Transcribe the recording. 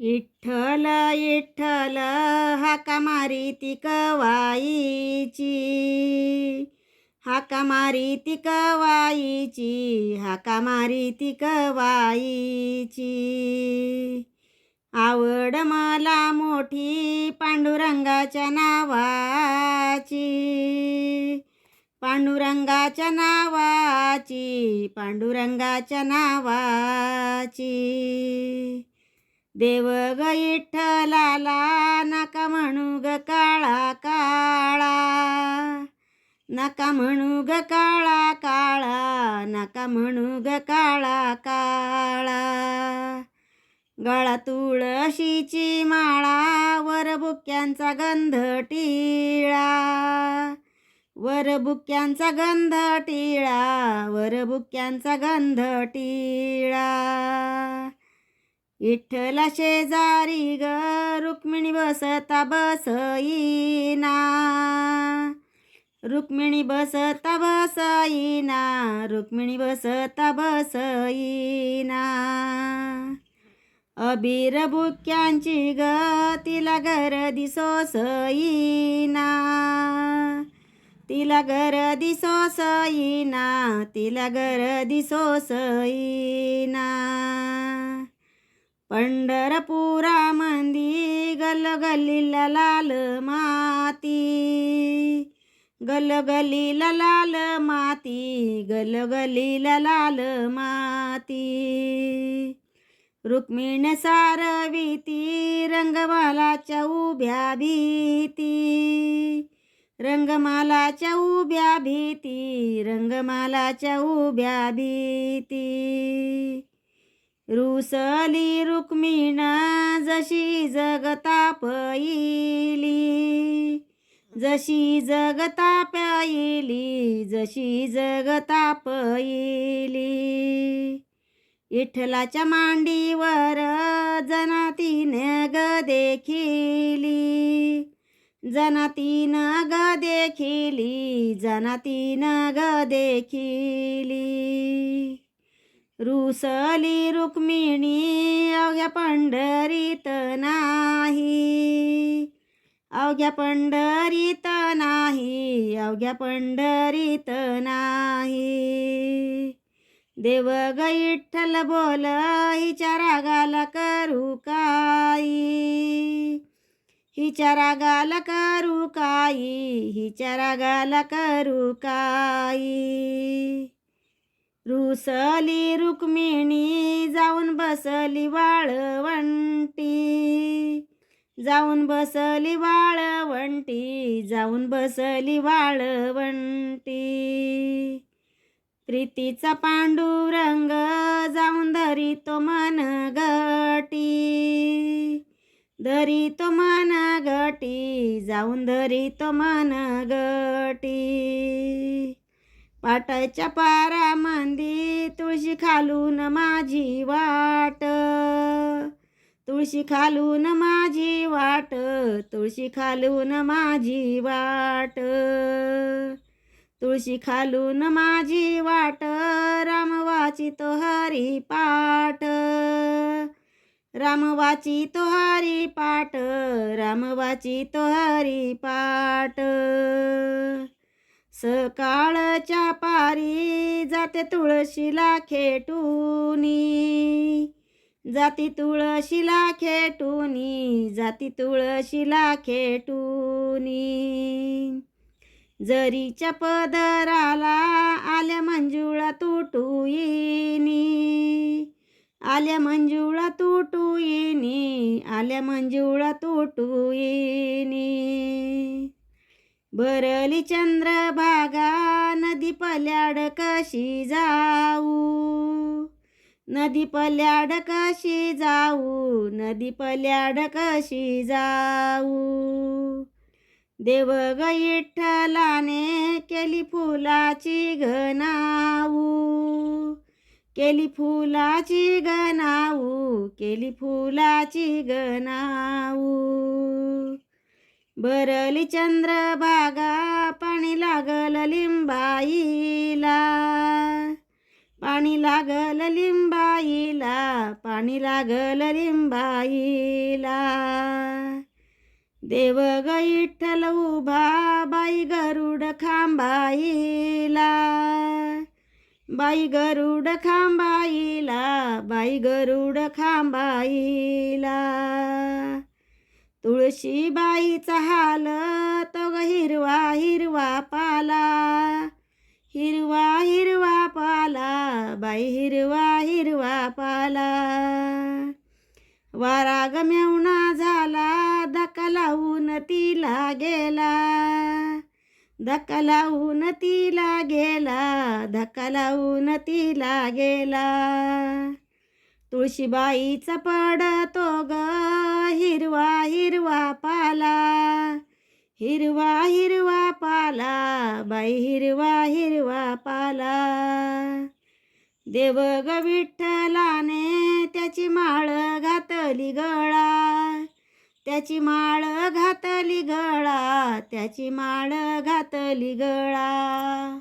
इठ्ठल इठ्ठल हाका मारी ती कवाईची हाका मारी ती कवाईची हाका मारी ती कवाईची आवड मला मोठी पांडुरंगाच्या नावाची. पांडुरंगाच्या नावाची पांडुरंगाच्या नावाची. देव ग विठ्ठलाला नका म्हणू ग काळा काळा. नका म्हणू ग काळा काळा नका म्हणू ग काळा काळा. गळा तुळशीची माळा वर बुक्यांचा गंध टिळा. वर बुक्यांचा गंध टिळा वर बुक्यांचा गंध टिळा. विठ्ठला शेजारी ग रुक्मिणी बसता बसईना. रुक्मिणी बसता बसईना रुक्मिणी बसता बसईना. अबीर बुक्यांची ग तिला घर दिसोसईना तिला घर दिसोसईना तिला घर दिसोसईना पंढरपुरामंदी गलगलीला लाल माती. गलगलीला लाल माती गलगलीला लाल माती. रुक्मिण सारविती रंगमालाच्या उभ्या भीती. रंगमालाच्या उभ्या भीती रंगमालाच्या उभ्या भीती. रुसली रुक्मिणा जशी जगता पहिली जशी जगता पहिली जशी जगता पहिली विठ्ठलाच्या मांडीवर जनातीन ग देखिली जनातीन ग देखिली जनातीन ग देखिली. रुसली रुक्मिणी अवघ्या पंढरीत नाही. अवघ्या पंढरीत नाही अवघ्या पंढरीत नाही. देव ग बोल हिच्या रागाला करू काही हिच्या रागाला करू काही हिच्या रागाला करू काही रुसली रुक्मिणी जाऊन बसली वाळवंटी. जाऊन बसली वाळवंटी जाऊन बसली वाळवंटी. प्रीतीचा पांडुरंग जाऊन धरी तो मन गटी धरी तो मन गटी जाऊन धरी तो मन गटी पाटाच्या पारामंदी तुळशी खालून माझी वाट. तुळशी खालून माझी वाट तुळशी खालून माझी वाट. तुळशी खालून माझी वाट राम वाचितो हरी पाठ. राम वाचितो हरी पाठ राम वाचितो हरी पाठ. सकाळच्या पारी जाते तुळशीला खेटूनी. जाती तुळशीला खेटूनी जाती तुळशीला खेटूनी. जरीच्या पदराला आल्या मंजुळा तुटू आल्या मंजुळा तुटू आल्या मंजुळा तुटुईनी. भरली चंद्रभागा नदी पल्याड कशी जाऊ? नदी पल्याड कशी जाऊ? नदी पल्याड कशी जाऊ? देव ग विठ्ठलाने केली फुलाची घनाऊ. केली फुलाची गनाऊ केली फुलाची गनाऊ भरली चंद्रभागा पाणी लागल लिंबाईला. पाणी लागल लिंबाईला पाणी लागल लिंबाईला. देव गैठल उभा बाई गरुड खांबाईला. बाई गरुड खांबाईला बाई गरुड खांबाईला. तुळशीबाईचा हाल तो ग हिरवा हिरवा पाला. हिरवा हिरवा पाला बाई हिरवा हिरवा पाला. वारा गम्यावना झाला धक्का लावून तिला गेला. धक्का लावून तिला गेला धक्का लावून तिला गेला. तुळशीबाईचा पडतो ग हिरवा हिरवा पाला. हिरवा हिरवा पाला बाई हिरवा हिरवा पाला. देव ग विठ्ठलाने त्याची माळ घातली गळा. त्याची माळ घातली गळा त्याची माळ घातली गळा.